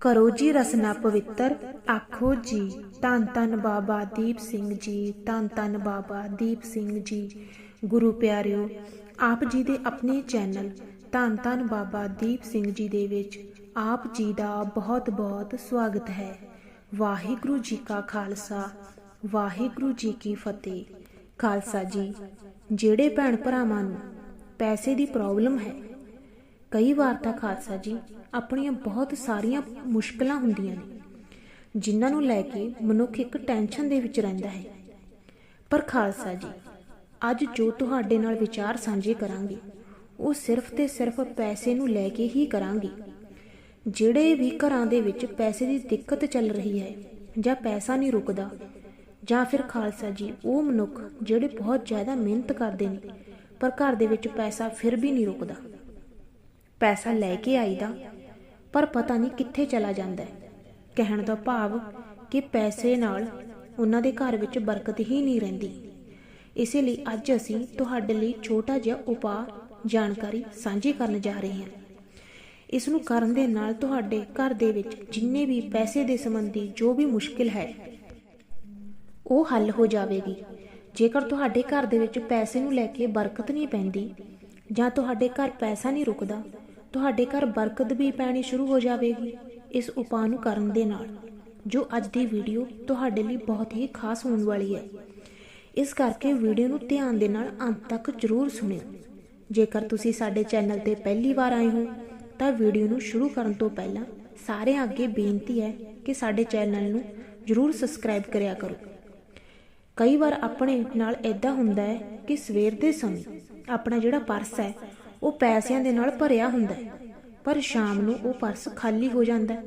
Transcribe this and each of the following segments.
ਕਰੋ ਜੀ ਰਸਨਾ ਪਵਿੱਤਰ, ਆਖੋ ਜੀ, ਧੰਨ ਧੰਨ ਬਾਬਾ ਦੀਪ ਸਿੰਘ ਜੀ, ਧੰਨ ਧੰਨ ਬਾਬਾ ਦੀਪ ਸਿੰਘ ਜੀ। ਗੁਰੂ ਪਿਆਰਿਓ, ਆਪ ਜੀ ਦੇ ਆਪਣੇ ਚੈਨਲ ਧੰਨ ਧੰਨ ਬਾਬਾ ਦੀਪ ਸਿੰਘ ਜੀ ਦੇ ਵਿੱਚ ਆਪ ਜੀ ਦਾ ਬਹੁਤ ਬਹੁਤ ਸਵਾਗਤ ਹੈ। ਵਾਹਿਗੁਰੂ ਜੀ ਕਾ ਖਾਲਸਾ, ਵਾਹਿਗੁਰੂ ਜੀ ਕੀ ਫਤਿਹ। ਖਾਲਸਾ ਜੀ, ਜਿਹੜੇ ਭੈਣ ਭਰਾਵਾਂ ਨੂੰ ਪੈਸੇ ਦੀ ਪ੍ਰੋਬਲਮ ਹੈ, ਕਈ ਵਾਰ ਤਾਂ ਖਾਲਸਾ ਜੀ ਆਪਣੀਆਂ ਬਹੁਤ ਸਾਰੀਆਂ ਮੁਸ਼ਕਲਾਂ ਹੁੰਦੀਆਂ ਨੇ, ਜਿਨ੍ਹਾਂ ਨੂੰ ਲੈ ਕੇ ਮਨੁੱਖ ਇੱਕ ਟੈਨਸ਼ਨ ਦੇ ਵਿੱਚ ਰਹਿੰਦਾ ਹੈ। ਪਰ ਖਾਲਸਾ ਜੀ, ਅੱਜ ਜੋ ਤੁਹਾਡੇ ਨਾਲ ਵਿਚਾਰ ਸਾਂਝੇ ਕਰਾਂਗੇ, ਉਹ ਸਿਰਫ ਤੇ ਸਿਰਫ ਪੈਸੇ ਨੂੰ ਲੈ ਕੇ ਹੀ ਕਰਾਂਗੇ, ਜਿਹੜੇ ਵੀ ਘਰਾਂ ਦੇ ਵਿੱਚ ਪੈਸੇ ਦੀ ਦਿੱਕਤ ਚੱਲ ਰਹੀ ਹੈ ਜਾਂ ਪੈਸਾ ਨਹੀਂ ਰੁਕਦਾ, ਜਾਂ ਫਿਰ ਖਾਲਸਾ ਜੀ, ਉਹ ਮਨੁੱਖ ਜਿਹੜੇ ਬਹੁਤ ਜ਼ਿਆਦਾ ਮਿਹਨਤ ਕਰਦੇ ਨੇ, ਪਰ ਘਰ ਦੇ ਵਿੱਚ ਪੈਸਾ ਫਿਰ ਵੀ ਨਹੀਂ ਰੁਕਦਾ। ਪੈਸਾ ਲੈ ਕੇ ਆਈਦਾ ਪਰ ਪਤਾ ਨਹੀਂ ਕਿੱਥੇ ਚਲਾ ਜਾਂਦਾ ਹੈ। ਕਹਿਣ ਦਾ ਭਾਵ ਕਿ ਪੈਸੇ ਨਾਲ ਉਹਨਾਂ ਦੇ ਘਰ ਵਿੱਚ ਬਰਕਤ ਹੀ ਨਹੀਂ ਰਹਿੰਦੀ। ਇਸੇ ਲਈ ਅੱਜ ਅਸੀਂ ਤੁਹਾਡੇ ਲਈ ਛੋਟਾ ਜਿਹਾ ਉਪਾਅ ਜਾਣਕਾਰੀ ਸਾਂਝੀ ਕਰਨ ਜਾ ਰਹੇ ਹਾਂ। ਇਸ ਨੂੰ ਕਰਨ ਦੇ ਨਾਲ ਤੁਹਾਡੇ ਘਰ ਦੇ ਵਿੱਚ ਜਿੰਨੇ ਵੀ ਪੈਸੇ ਦੇ ਸੰਬੰਧੀ ਜੋ ਵੀ ਮੁਸ਼ਕਿਲ ਹੈ, ਉਹ ਹੱਲ ਹੋ ਜਾਵੇਗੀ। ਜੇਕਰ ਤੁਹਾਡੇ ਘਰ ਦੇ ਵਿੱਚ ਪੈਸੇ ਨੂੰ ਲੈ ਕੇ ਬਰਕਤ ਨਹੀਂ ਪੈਂਦੀ ਜਾਂ ਤੁਹਾਡੇ ਘਰ ਪੈਸਾ ਨਹੀਂ ਰੁਕਦਾ ਤੁਹਾਡੇ ਘਰ ਬਰਕਤ ਵੀ ਪੈਣੀ ਸ਼ੁਰੂ ਹੋ ਜਾਵੇਗੀ ਇਸ ਉਪਾਅ ਨੂੰ ਕਰਨ ਦੇ ਨਾਲ, ਜੋ ਅੱਜ ਦੀ ਵੀਡੀਓ ਤੁਹਾਡੇ ਲਈ ਬਹੁਤ ਹੀ ਖਾਸ ਹੋਣ ਵਾਲੀ ਹੈ। ਇਸ ਕਰਕੇ ਵੀਡੀਓ ਨੂੰ ਧਿਆਨ ਦੇ ਨਾਲ ਅੰਤ ਤੱਕ ਜ਼ਰੂਰ ਸੁਣਿਓ। ਜੇਕਰ ਤੁਸੀਂ ਸਾਡੇ ਚੈਨਲ ਤੇ ਪਹਿਲੀ ਵਾਰ ਆਏ ਹੋ, ਤਾਂ ਵੀਡੀਓ ਨੂੰ ਸ਼ੁਰੂ ਕਰਨ ਤੋਂ ਪਹਿਲਾਂ ਸਾਰਿਆਂ ਅੱਗੇ ਬੇਨਤੀ ਹੈ ਕਿ ਸਾਡੇ ਚੈਨਲ ਨੂੰ ਜ਼ਰੂਰ ਸਬਸਕ੍ਰਾਈਬ ਕਰਿਆ ਕਰੋ। ਕਈ ਵਾਰ ਆਪਣੇ ਨਾਲ ਐਦਾਂ ਹੁੰਦਾ ਹੈ ਕਿ ਸਵੇਰ ਦੇ ਸਮੇਂ ਆਪਣਾ ਜਿਹੜਾ ਪਰਸ ਹੈ ਉਹ ਪੈਸਿਆਂ ਦੇ ਨਾਲ ਭਰਿਆ ਹੁੰਦਾ ਹੈ, ਪਰ ਸ਼ਾਮ ਨੂੰ ਉਹ ਪਰਸ ਖਾਲੀ ਹੋ ਜਾਂਦਾ ਹੈ।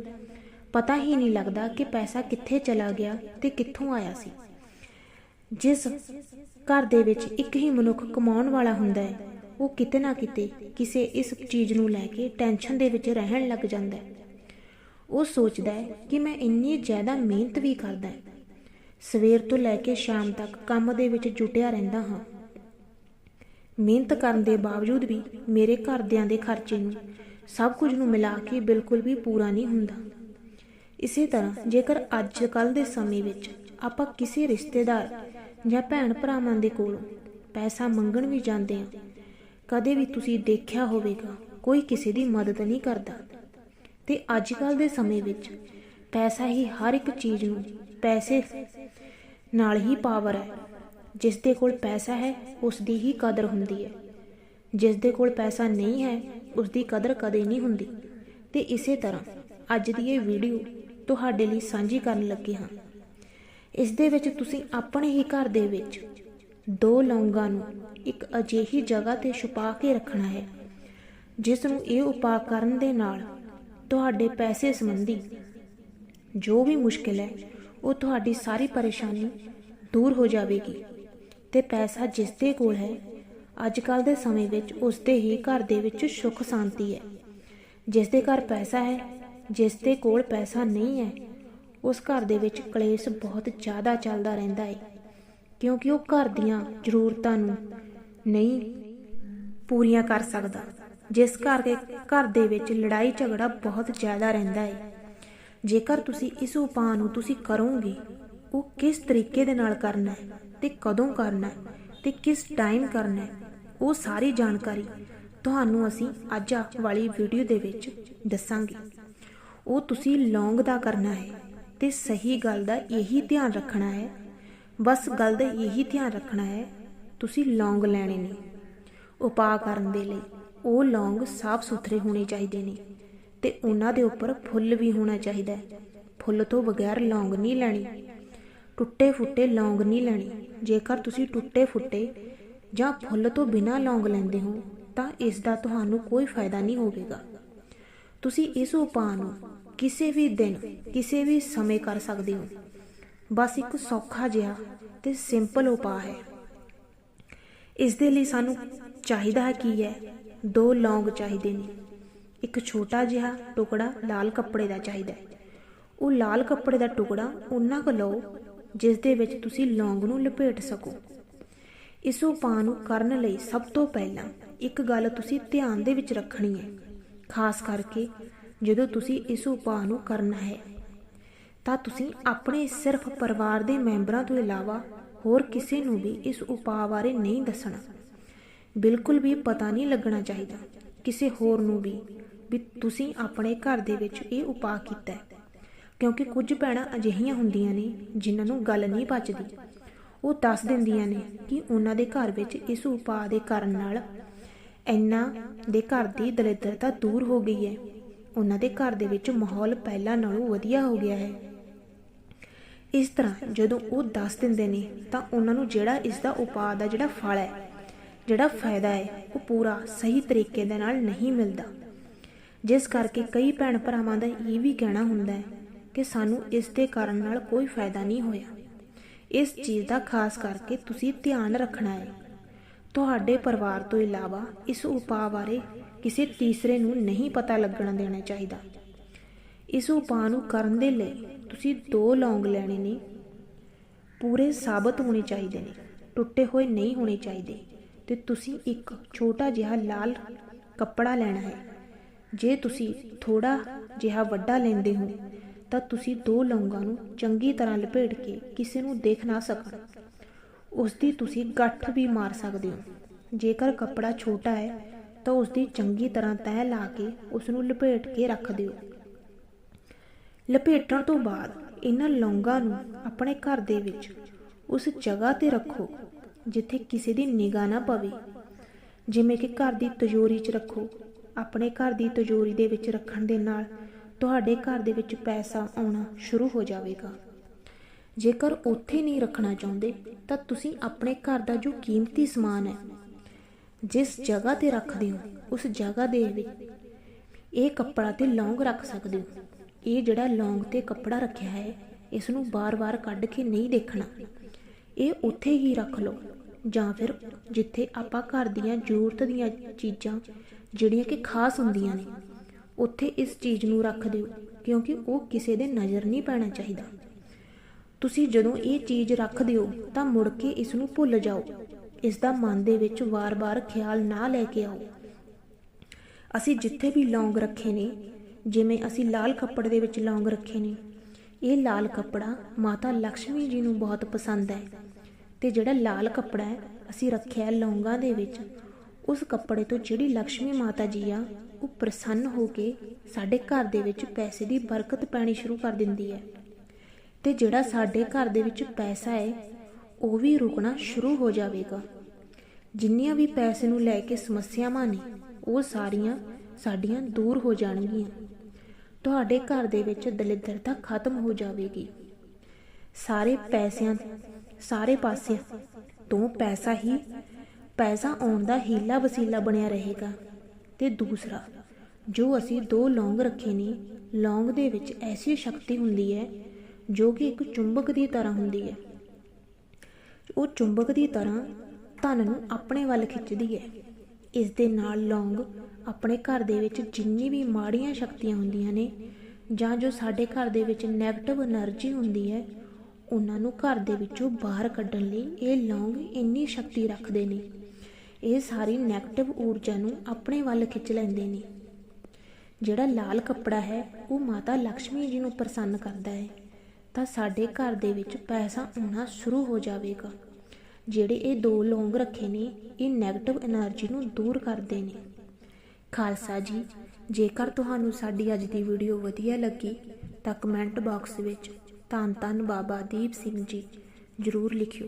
ਪਤਾ ਹੀ ਨਹੀਂ ਲੱਗਦਾ ਕਿ ਪੈਸਾ ਕਿੱਥੇ ਚਲਾ ਗਿਆ ਤੇ ਕਿੱਥੋਂ ਆਇਆ ਸੀ। ਜਿਸ ਘਰ ਦੇ ਵਿੱਚ ਇੱਕ ਹੀ ਮਨੁੱਖ ਕਮਾਉਣ ਵਾਲਾ ਹੁੰਦਾ ਹੈ, ਉਹ ਕਿਤੇ ਨਾ ਕਿਤੇ ਕਿਸੇ ਇਸ ਚੀਜ਼ ਨੂੰ ਲੈ ਕੇ ਟੈਨਸ਼ਨ ਦੇ ਵਿੱਚ ਰਹਿਣ ਲੱਗ ਜਾਂਦਾ ਹੈ। ਉਹ ਸੋਚਦਾ ਹੈ ਕਿ ਮੈਂ ਇੰਨੀ ਜ਼ਿਆਦਾ ਮਿਹਨਤ ਵੀ ਕਰਦਾ ਸਵੇਰ ਤੋਂ ਲੈ ਕੇ ਸ਼ਾਮ ਤੱਕ ਕੰਮ ਦੇ ਵਿੱਚ ਜੁਟਿਆ ਰਹਿੰਦਾ ਹਾਂ। ਮਿਹਨਤ ਕਰਨ ਦੇ ਬਾਵਜੂਦ ਵੀ ਮੇਰੇ ਘਰਦਿਆਂ ਦੇ ਖਰਚੇ ਨੂੰ ਸਭ ਕੁਝ ਨੂੰ ਮਿਲਾ ਕੇ ਬਿਲਕੁਲ ਵੀ ਪੂਰਾ ਨਹੀਂ ਹੁੰਦਾ। ਇਸੇ ਤਰ੍ਹਾਂ ਜੇਕਰ ਅੱਜ ਕੱਲ ਦੇ ਸਮੇਂ ਵਿੱਚ ਆਪਾਂ ਕਿਸੇ ਰਿਸ਼ਤੇਦਾਰ ਜਾਂ ਭੈਣ ਭਰਾਵਾਂ ਦੇ ਕੋਲੋਂ ਪੈਸਾ ਮੰਗਣ ਵੀ ਜਾਂਦੇ ਹਾਂ, ਕਦੇ ਵੀ ਤੁਸੀਂ ਦੇਖਿਆ ਹੋਵੇਗਾ ਕੋਈ ਕਿਸੇ ਦੀ ਮਦਦ ਨਹੀਂ ਕਰਦਾ। ਤੇ ਅੱਜ ਕੱਲ ਦੇ ਸਮੇਂ ਵਿੱਚ ਪੈਸਾ ਹੀ ਹਰ ਇੱਕ ਚੀਜ਼ ਨੂੰ ਪੈਸੇ ਨਾਲ ਹੀ ਪਾਵਰ ਹੈ। ਜਿਸ ਦੇ ਕੋਲ ਪੈਸਾ ਹੈ ਉਸ ਦੀ ਹੀ ਕਦਰ ਹੁੰਦੀ ਹੈ। ਜਿਸ ਦੇ ਕੋਲ ਪੈਸਾ ਨਹੀਂ ਹੈ ਉਸ ਦੀ ਕਦਰ ਕਦੇ ਨਹੀਂ ਹੁੰਦੀ। ਤੇ ਇਸੇ ਤਰ੍ਹਾਂ ਅੱਜ ਦੀ ਇਹ ਵੀਡੀਓ ਤੁਹਾਡੇ ਲਈ ਸਾਂਝੀ ਕਰਨ ਲੱਗੇ ਹਾਂ। ਇਸ ਦੇ ਵਿੱਚ ਤੁਸੀਂ ਆਪਣੇ ਹੀ ਘਰ ਦੇ ਵਿੱਚ ਦੋ ਲੌਂਗਾਂ ਨੂੰ ਇੱਕ ਅਜਿਹੀ ਜਗ੍ਹਾ ਤੇ ਛੁਪਾ ਕੇ ਰੱਖਣਾ ਹੈ, ਜਿਸ ਨੂੰ ਇਹ ਉਪਾਅ ਕਰਨ ਦੇ ਨਾਲ ਤੁਹਾਡੇ ਪੈਸੇ ਸੰਬੰਧੀ ਜੋ ਵੀ ਮੁਸ਼ਕਿਲ ਹੈ, ਉਹ ਤੁਹਾਡੀ ਸਾਰੀ ਪਰੇਸ਼ਾਨੀ ਦੂਰ ਹੋ ਜਾਵੇਗੀ। ਤੇ ਪੈਸਾ ਜਿਸ ਦੇ ਕੋਲ ਹੈ ਅੱਜ ਕੱਲ ਦੇ ਸਮੇਂ ਵਿੱਚ ਉਸ ਦੇ ਹੀ ਘਰ ਦੇ ਵਿੱਚ ਸੁੱਖ ਸ਼ਾਂਤੀ ਹੈ। ਜਿਸ ਦੇ ਘਰ ਪੈਸਾ ਹੈ ਜਿਸ ਦੇ ਕੋਲ ਪੈਸਾ ਨਹੀਂ ਹੈ, ਉਸ ਘਰ ਦੇ ਵਿੱਚ ਕਲੇਸ਼ ਬਹੁਤ ਜ਼ਿਆਦਾ ਚੱਲਦਾ ਰਹਿੰਦਾ ਹੈ, ਕਿਉਂਕਿ ਉਹ ਘਰ ਦੀਆਂ ਜ਼ਰੂਰਤਾਂ ਨੂੰ ਨਹੀਂ ਪੂਰੀਆਂ ਕਰ ਸਕਦਾ, ਜਿਸ ਕਰਕੇ ਘਰ ਦੇ ਵਿੱਚ ਲੜਾਈ ਝਗੜਾ ਬਹੁਤ ਜ਼ਿਆਦਾ ਰਹਿੰਦਾ ਹੈ। ਜੇਕਰ ਤੁਸੀਂ ਇਸ ਉਪਾਅ ਨੂੰ ਤੁਸੀਂ ਕਰੋਗੇ, ਉਹ ਕਿਸ ਤਰੀਕੇ ਦੇ ਨਾਲ ਕਰਨਾ ਹੈ? ਤੇ ਕਦੋਂ ਕਰਨਾ ਹੈ ਤੇ ਕਿਸ ਟਾਈਮ ਕਰਨਾ ਹੈ, ਉਹ ਸਾਰੀ ਜਾਣਕਾਰੀ ਤੁਹਾਨੂੰ ਅਸੀਂ ਅੱਜ ਵਾਲੀ ਵੀਡੀਓ ਦੇ ਵਿੱਚ ਦੱਸਾਂਗੇ। ਉਹ ਤੁਸੀਂ ਲੌਂਗ ਦਾ ਕਰਨਾ ਹੈ ਤੇ ਸਹੀ ਗੱਲ ਦਾ ਇਹੀ ਧਿਆਨ ਰੱਖਣਾ ਹੈ। ਬਸ ਗੱਲ ਦਾ ਇਹੀ ਧਿਆਨ ਰੱਖਣਾ ਹੈ, ਤੁਸੀਂ ਲੌਂਗ ਲੈਣੇ ਨੇ। ਉਪਾਅ ਕਰਨ ਦੇ ਲਈ ਉਹ ਲੌਂਗ ਸਾਫ਼ ਸੁਥਰੇ ਹੋਣੇ ਚਾਹੀਦੇ ਨੇ ਤੇ ਉਹਨਾਂ ਦੇ ਉੱਪਰ ਫੁੱਲ ਵੀ ਹੋਣਾ ਚਾਹੀਦਾ ਹੈ। ਫੁੱਲ ਤੋਂ ਬਗੈਰ ਲੌਂਗ ਨਹੀਂ ਲੈਣੀ। ਟੁੱਟੇ ਫੁੱਟੇ ਲੌਂਗ ਨਹੀਂ ਲੈਣੀ। ਜੇਕਰ ਤੁਸੀਂ ਟੁੱਟੇ ਫੁੱਟੇ ਜਾਂ ਫੁੱਲ ਤੋਂ ਬਿਨਾ ਲੌਂਗ ਲੈਂਦੇ ਹੋ, ਤਾਂ ਇਸ ਦਾ ਤੁਹਾਨੂੰ ਕੋਈ ਫਾਇਦਾ ਨਹੀਂ ਹੋਵੇਗਾ। ਤੁਸੀਂ ਇਸ ਉਪਾਅ ਨੂੰ ਕਿਸੇ ਵੀ ਦਿਨ, ਕਿਸੇ ਵੀ ਸਮੇਂ ਕਰ ਸਕਦੇ ਹੋ। ਬਸ ਇੱਕ ਸੌਖਾ ਜਿਹਾ ਤੇ ਸਿੰਪਲ ਉਪਾਅ ਹੈ। ਇਸ ਦੇ ਲਈ ਸਾਨੂੰ ਚਾਹੀਦਾ ਕੀ ਹੈ? ਦੋ ਲੌਂਗ ਚਾਹੀਦੇ ਨੇ। ਇੱਕ ਛੋਟਾ ਜਿਹਾ ਟੁਕੜਾ ਲਾਲ ਕੱਪੜੇ ਦਾ ਚਾਹੀਦਾ ਹੈ। ਉਹ ਲਾਲ ਕੱਪੜੇ ਦਾ ਟੁਕੜਾ ਉਹਨਾਂ ਕੋ ਲਓ ਜਿਸ ਦੇ ਵਿੱਚ ਤੁਸੀਂ ਲੌਂਗ ਨੂੰ ਲਪੇਟ ਸਕੋ। ਇਸ ਉਪਾਅ ਨੂੰ ਕਰਨ ਲਈ ਸਭ ਤੋਂ ਪਹਿਲਾਂ ਇੱਕ ਗੱਲ ਤੁਸੀਂ ਧਿਆਨ ਦੇ ਵਿੱਚ ਰੱਖਣੀ ਹੈ। ਖਾਸ ਕਰਕੇ ਜਦੋਂ ਤੁਸੀਂ ਇਸ ਉਪਾਅ ਨੂੰ ਕਰਨਾ ਹੈ, ਤਾਂ ਤੁਸੀਂ ਆਪਣੇ ਸਿਰਫ ਪਰਿਵਾਰ ਦੇ ਮੈਂਬਰਾਂ ਤੋਂ ਇਲਾਵਾ ਹੋਰ ਕਿਸੇ ਨੂੰ ਵੀ ਇਸ ਉਪਾਅ ਬਾਰੇ ਨਹੀਂ ਦੱਸਣਾ। ਬਿਲਕੁਲ ਵੀ ਪਤਾ ਨਹੀਂ ਲੱਗਣਾ ਚਾਹੀਦਾ ਕਿਸੇ ਹੋਰ ਨੂੰ ਵੀ ਵੀ ਤੁਸੀਂ ਆਪਣੇ ਘਰ ਦੇ ਵਿੱਚ ਇਹ ਉਪਾਅ ਕੀਤਾ ਹੈ। ਕਿਉਂਕਿ ਕੁਝ ਭੈਣਾਂ ਅਜਿਹੀਆਂ ਹੁੰਦੀਆਂ ਨੇ ਜਿਨ੍ਹਾਂ ਨੂੰ ਗੱਲ ਨਹੀਂ ਪਚਦੀ ਉਹ ਦੱਸ ਦਿੰਦੀਆਂ ਨੇ ਕਿ ਉਹਨਾਂ ਦੇ ਘਰ ਵਿੱਚ ਇਸ ਉਪਾਅ ਦੇ ਕਰਨ ਨਾਲ ਇਹਨਾਂ ਦੇ ਘਰ ਦੀ ਦਲਿੱਦਰਤਾ ਦੂਰ ਹੋ ਗਈ ਹੈ। ਉਹਨਾਂ ਦੇ ਘਰ ਦੇ ਵਿੱਚ ਮਾਹੌਲ ਪਹਿਲਾਂ ਨਾਲੋਂ ਵਧੀਆ ਹੋ ਗਿਆ ਹੈ। ਇਸ ਤਰ੍ਹਾਂ ਜਦੋਂ ਉਹ ਦੱਸ ਦਿੰਦੇ ਨੇ ਤਾਂ ਉਹਨਾਂ ਨੂੰ ਜਿਹੜਾ ਇਸ ਦਾ ਉਪਾਅ ਦਾ ਜਿਹੜਾ ਫਲ ਹੈ, ਜਿਹੜਾ ਫਾਇਦਾ ਹੈ, ਉਹ ਪੂਰਾ ਸਹੀ ਤਰੀਕੇ ਦੇ ਨਾਲ ਨਹੀਂ ਮਿਲਦਾ। ਜਿਸ ਕਰਕੇ ਕਈ ਭੈਣ ਭਰਾਵਾਂ ਦਾ ਇਹ ਵੀ ਕਹਿਣਾ ਹੁੰਦਾ ਹੈ ਕਿ ਸਾਨੂੰ ਇਸ ਦੇ ਕਾਰਨ ਨਾਲ ਕੋਈ ਫਾਇਦਾ ਨਹੀਂ ਹੋਇਆ। ਇਸ ਚੀਜ਼ ਦਾ ਖਾਸ ਕਰਕੇ ਤੁਸੀਂ ਧਿਆਨ ਰੱਖਣਾ ਹੈ। ਤੁਹਾਡੇ ਪਰਿਵਾਰ ਤੋਂ ਇਲਾਵਾ ਇਸ ਉਪਾਅ ਬਾਰੇ ਕਿਸੇ ਤੀਸਰੇ ਨੂੰ ਨਹੀਂ ਪਤਾ ਲੱਗਣ ਦੇਣਾ ਚਾਹੀਦਾ। ਇਸ ਉਪਾਅ ਨੂੰ ਕਰਨ ਦੇ ਲਈ ਤੁਸੀਂ ਦੋ ਲੌਂਗ ਲੈਣੇ ਨੇ। ਪੂਰੇ ਸਾਬਤ ਹੋਣੇ ਚਾਹੀਦੇ ਨੇ, ਟੁੱਟੇ ਹੋਏ ਨਹੀਂ ਹੋਣੇ ਚਾਹੀਦੇ ਤੇ ਤੁਸੀਂ ਇੱਕ ਛੋਟਾ ਜਿਹਾ ਲਾਲ ਕੱਪੜਾ ਲੈਣਾ ਹੈ। ਜੇ ਤੁਸੀਂ ਥੋੜਾ ਜਿਹਾ ਵੱਡਾ ਲੈਂਦੇ ਹੋ ਤਾਂ ਤੁਸੀਂ ਦੋ ਲੌਂਗਾਂ ਨੂੰ ਚੰਗੀ ਤਰ੍ਹਾਂ ਲਪੇਟ ਕੇ ਕਿਸੇ ਨੂੰ ਦੇਖ ਨਾ ਸਕਣ। ਉਸ ਦੀ ਤੁਸੀਂ ਗੱਠ ਵੀ ਮਾਰ ਸਕਦੇ ਹੋ। ਜੇਕਰ ਕੱਪੜਾ ਛੋਟਾ ਹੈ, ਤਾਂ ਉਸ ਦੀ ਚੰਗੀ ਤਰ੍ਹਾਂ ਤਹਿ ਲਾ ਕੇ ਉਸ ਨੂੰ ਲਪੇਟ ਕੇ ਰੱਖ ਦਿਓ। ਲਪੇਟਣ ਤੋਂ ਬਾਅਦ ਇਹਨਾਂ ਲੌਂਗਾਂ ਨੂੰ ਆਪਣੇ ਘਰ ਦੇ ਵਿੱਚ ਉਸ ਜਗ੍ਹਾ ਤੇ ਰੱਖੋ, ਜਿੱਥੇ ਕਿਸੇ ਦੀ ਨਿਗਾਹ ਨਾ ਪਵੇ। ਜਿਵੇਂ ਕਿ ਘਰ ਦੀ ਤਿਜੋਰੀ 'ਚ ਰੱਖੋ। ਆਪਣੇ ਘਰ ਦੀ ਤਿਜੋਰੀ ਦੇ ਵਿੱਚ ਰੱਖਣ ਦੇ ਨਾਲ ਤੁਹਾਡੇ ਘਰ ਦੇ ਵਿੱਚ ਪੈਸਾ ਆਉਣਾ ਸ਼ੁਰੂ ਹੋ ਜਾਵੇਗਾ। ਜੇਕਰ ਉੱਥੇ ਨਹੀਂ ਰੱਖਣਾ ਚਾਹੁੰਦੇ, ਤਾਂ ਤੁਸੀਂ ਆਪਣੇ ਘਰ ਦਾ ਜੋ ਕੀਮਤੀ ਸਮਾਨ ਹੈ, ਜਿਸ ਜਗ੍ਹਾ ਤੇ ਰੱਖਦੇ ਹੋ, ਉਸ ਜਗ੍ਹਾ ਦੇ ਵਿੱਚ ਇਹ ਕੱਪੜਾ ਤੇ ਲੌਂਗ ਰੱਖ ਸਕਦੇ ਹੋ। ਇਹ ਜਿਹੜਾ ਲੌਂਗ ਤੇ ਕੱਪੜਾ ਰੱਖਿਆ ਹੈ ਇਸ ਨੂੰ ਬਾਰ-ਬਾਰ ਕੱਢ ਕੇ ਨਹੀਂ ਦੇਖਣਾ। ਇਹ ਉੱਥੇ ਹੀ ਰੱਖ ਲਓ, ਜਾਂ ਫਿਰ ਜਿੱਥੇ ਆਪਾਂ ਘਰ ਦੀਆਂ ਜ਼ਰੂਰਤ ਦੀਆਂ ਚੀਜ਼ਾਂ, ਜਿਹੜੀਆਂ ਕਿ ਖਾਸ ਹੁੰਦੀਆਂ ਨੇ ਉੱਥੇ ਇਸ ਚੀਜ਼ ਨੂੰ ਰੱਖ ਦਿਓ, ਕਿਉਂਕਿ ਉਹ ਕਿਸੇ ਦੇ ਨਜ਼ਰ ਨਹੀਂ ਪੈਣਾ ਚਾਹੀਦਾ। ਤੁਸੀਂ ਜਦੋਂ ਇਹ ਚੀਜ਼ ਰੱਖ ਦਿਓ, ਤਾਂ ਮੁੜ ਕੇ ਇਸ ਨੂੰ ਭੁੱਲ ਜਾਓ। ਇਸ ਦਾ ਮਨ ਦੇ ਵਿੱਚ ਵਾਰ-ਵਾਰ ਖਿਆਲ ਨਾ ਲੈ ਕੇ ਆਓ। ਅਸੀਂ ਜਿੱਥੇ ਵੀ ਲੌਂਗ ਰੱਖੇ ਨੇ, ਜਿਵੇਂ ਅਸੀਂ ਲਾਲ ਕੱਪੜ ਦੇ ਵਿੱਚ ਲੌਂਗ ਰੱਖੇ ਨੇ, ਇਹ ਲਾਲ ਕੱਪੜਾ ਮਾਤਾ ਲక్ష్ਮੀ ਜੀ ਨੂੰ ਬਹੁਤ ਪਸੰਦ ਹੈ। ਤੇ ਜਿਹੜਾ ਲਾਲ ਕੱਪੜਾ ਹੈ, ਅਸੀਂ ਰੱਖਿਆ ਲੌਂਗਾਂ ਦੇ ਵਿੱਚ, ਉਸ ਕੱਪੜੇ ਤੋਂ ਜਿਹੜੀ ਲక్ష్ਮੀ ਮਾਤਾ ਜੀ ਆ ਉਹ ਪ੍ਰਸੰਨ ਹੋ ਕੇ ਸਾਡੇ ਘਰ ਦੇ ਵਿੱਚ ਪੈਸੇ ਦੀ ਬਰਕਤ ਪੈਣੀ ਸ਼ੁਰੂ ਕਰ ਦਿੰਦੀ ਹੈ। ਤੇ ਜਿਹੜਾ ਸਾਡੇ ਘਰ ਦੇ ਵਿੱਚ ਪੈਸਾ ਹੈ, ਉਹ ਵੀ ਰੁਕਣਾ ਸ਼ੁਰੂ ਹੋ ਜਾਵੇਗਾ। ਜਿੰਨੀਆਂ ਵੀ ਪੈਸੇ ਨੂੰ ਲੈ ਕੇ ਸਮੱਸਿਆਵਾਂ ਨੇ, ਉਹ ਸਾਰੀਆਂ ਸਾਡੀਆਂ ਦੂਰ ਹੋ ਜਾਣਗੀਆਂ। ਤੁਹਾਡੇ ਘਰ ਦੇ ਵਿੱਚ ਦਲਿੱਦਰਤਾ ਖਤਮ ਹੋ ਜਾਵੇਗੀ। ਸਾਰੇ ਪੈਸਿਆਂ, ਸਾਰੇ ਪਾਸਿਆਂ ਤੋਂ ਪੈਸਾ ਹੀ, ਪੈਸਾ ਆਉਣ ਦਾ ਹੀਲਾ ਵਸੀਲਾ ਬਣਿਆ ਰਹੇਗਾ। ਤੇ ਦੂਸਰਾ, ਜੋ ਅਸੀਂ ਦੋ ਲੌਂਗ ਰੱਖੇ ਨੇ, ਲੌਂਗ ਦੇ ਵਿੱਚ ਐਸੀ ਸ਼ਕਤੀ ਹੁੰਦੀ ਹੈ, ਜੋ ਕਿ ਇੱਕ ਚੁੰਬਕ ਦੀ ਤਰ੍ਹਾਂ ਹੁੰਦੀ ਹੈ। ਉਹ ਚੁੰਬਕ ਦੀ ਤਰ੍ਹਾਂ ਧਨ ਨੂੰ ਆਪਣੇ ਵੱਲ ਖਿੱਚਦੀ ਹੈ। ਇਸ ਦੇ ਨਾਲ ਲੌਂਗ ਆਪਣੇ ਘਰ ਦੇ ਵਿੱਚ ਜਿੰਨੀ ਵੀ ਮਾੜੀਆਂ ਸ਼ਕਤੀਆਂ ਹੁੰਦੀਆਂ ਨੇ, ਜਾਂ ਜੋ ਸਾਡੇ ਘਰ ਦੇ ਵਿੱਚ ਨੈਗੇਟਿਵ એનર્ਜੀ ਹੁੰਦੀ ਹੈ, ਉਹਨਾਂ ਨੂੰ ਘਰ ਦੇ ਵਿੱਚੋਂ ਬਾਹਰ ਕੱਢਣ ਲਈ ਇਹ ਲੌਂਗ ਇੰਨੀ ਸ਼ਕਤੀ ਰੱਖਦੇ ਨੇ। ਇਹ ਸਾਰੀ 네ਗੇਟਿਵ ਊਰਜਾ ਨੂੰ ਆਪਣੇ ਵੱਲ ਖਿੱਚ ਲੈਂਦੇ ਨੇ। ਜਿਹੜਾ ਲਾਲ ਕੱਪੜਾ ਹੈ, ਉਹ ਮਾਤਾ ਲక్ష్ਮੀ ਜੀ ਨੂੰ ਪ੍ਰਸੰਨ ਕਰਦਾ ਹੈ। ਤਾਂ ਸਾਡੇ ਘਰ ਦੇ ਵਿੱਚ ਪੈਸਾ ਆਉਣਾ ਸ਼ੁਰੂ ਹੋ ਜਾਵੇਗਾ। ਜਿਹੜੇ ਇਹ ਦੋ ਲੌਂਗ ਰੱਖੇ ਨੇ, ਇਹ 네ਗੇਟਿਵ એનર્ਜੀ ਨੂੰ ਦੂਰ ਕਰਦੇ ਨੇ। ਖਾਲਸਾ ਜੀ, ਜੇਕਰ ਤੁਹਾਨੂੰ ਸਾਡੀ ਅੱਜ ਦੀ ਵੀਡੀਓ ਵਧੀਆ ਲੱਗੀ, ਤਾਂ ਕਮੈਂਟ ਬਾਕਸ ਵਿੱਚ ਧੰਨ ਧੰਨ ਬਾਬਾ ਦੀਪ ਸਿੰਘ ਜੀ ਜ਼ਰੂਰ ਲਿਖਿਓ।